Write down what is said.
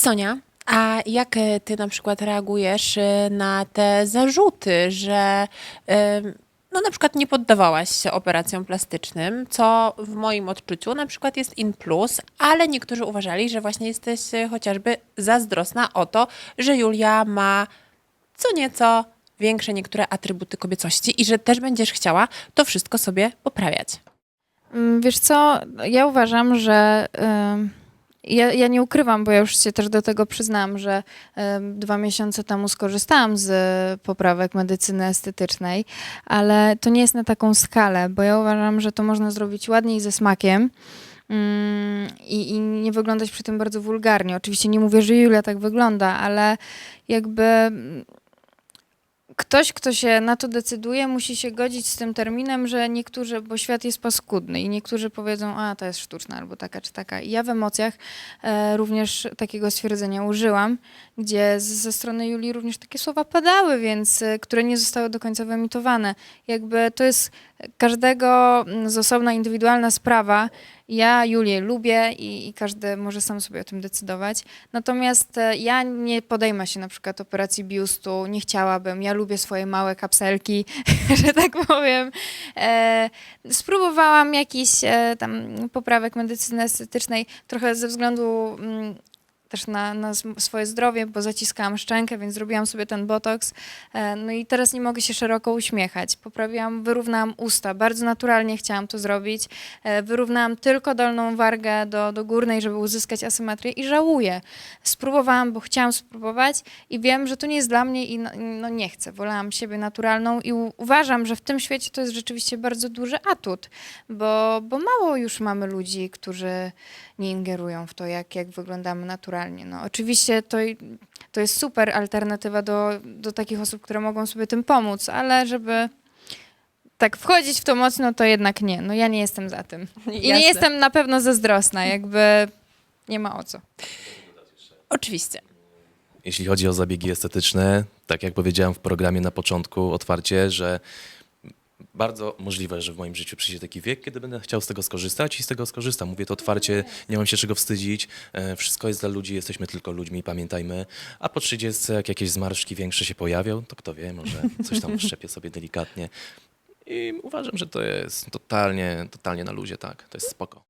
Sonia, a jak e, ty na przykład reagujesz e, na te zarzuty, że e, no na przykład nie poddawałaś się operacjom plastycznym, co w moim odczuciu na przykład jest in plus, ale niektórzy uważali, że właśnie jesteś chociażby zazdrosna o to, że Julia ma co nieco większe niektóre atrybuty kobiecości i że też będziesz chciała to wszystko sobie poprawiać. Mm, Wiesz co, ja uważam, że ym, ja, ja nie ukrywam, bo ja już się też do tego przyznam, że dwa miesiące temu skorzystałam z y, poprawek medycyny estetycznej, ale to nie jest na taką skalę, bo ja uważam, że to można zrobić ładnie i ze smakiem. Mm, I, I nie wyglądać przy tym bardzo wulgarnie. Oczywiście nie mówię, że Julia tak wygląda, ale jakby ktoś, kto się na to decyduje, musi się godzić z tym terminem, że niektórzy, bo świat jest paskudny i niektórzy powiedzą, a to jest sztuczna albo taka czy taka. I ja w emocjach e, również takiego stwierdzenia użyłam, gdzie z, ze strony Julii również takie słowa padały, więc e, które nie zostały do końca wyemitowane. Jakby to jest każdego z osobna indywidualna sprawa. Ja Julię lubię i, i każdy może sam sobie o tym decydować. Natomiast e, ja nie podejmę się na przykład operacji biustu, nie chciałabym. Ja lubię swoje małe kapselki, że tak powiem. E, spróbowałam jakiś e, tam poprawek medycyny estetycznej, trochę ze względu mm, też na, na swoje zdrowie, bo zaciskałam szczękę, więc zrobiłam sobie ten botoks. E, No i teraz nie mogę się szeroko uśmiechać. Poprawiłam, wyrównałam usta. Bardzo naturalnie chciałam to zrobić. E, Wyrównałam tylko dolną wargę do, do górnej, żeby uzyskać asymetrię i żałuję. Spróbowałam, bo chciałam spróbować i wiem, że to nie jest dla mnie i no, no nie chcę. Wolałam siebie naturalną i uważam, że w tym świecie to jest rzeczywiście bardzo duży atut, bo, bo mało już mamy ludzi, którzy nie ingerują w to, jak, jak wyglądamy naturalnie. No, oczywiście to, to jest super alternatywa do, do takich osób, które mogą sobie tym pomóc, ale żeby tak wchodzić w to mocno, to jednak nie. No ja nie jestem za tym. I Jasne. nie jestem na pewno zazdrosna, jakby nie ma o co. Oczywiście. Jeśli chodzi o zabiegi estetyczne, tak jak powiedziałem w programie na początku otwarcie, że bardzo możliwe, że w moim życiu przyjdzie taki wiek, kiedy będę chciał z tego skorzystać i z tego skorzystam. Mówię to otwarcie, nie mam się czego wstydzić. E, Wszystko jest dla ludzi, jesteśmy tylko ludźmi, pamiętajmy. A po 30, jak jakieś zmarszczki większe się pojawią, to kto wie, może coś tam wszczepię sobie delikatnie. I uważam, że to jest totalnie, totalnie na luzie, tak. To jest spoko.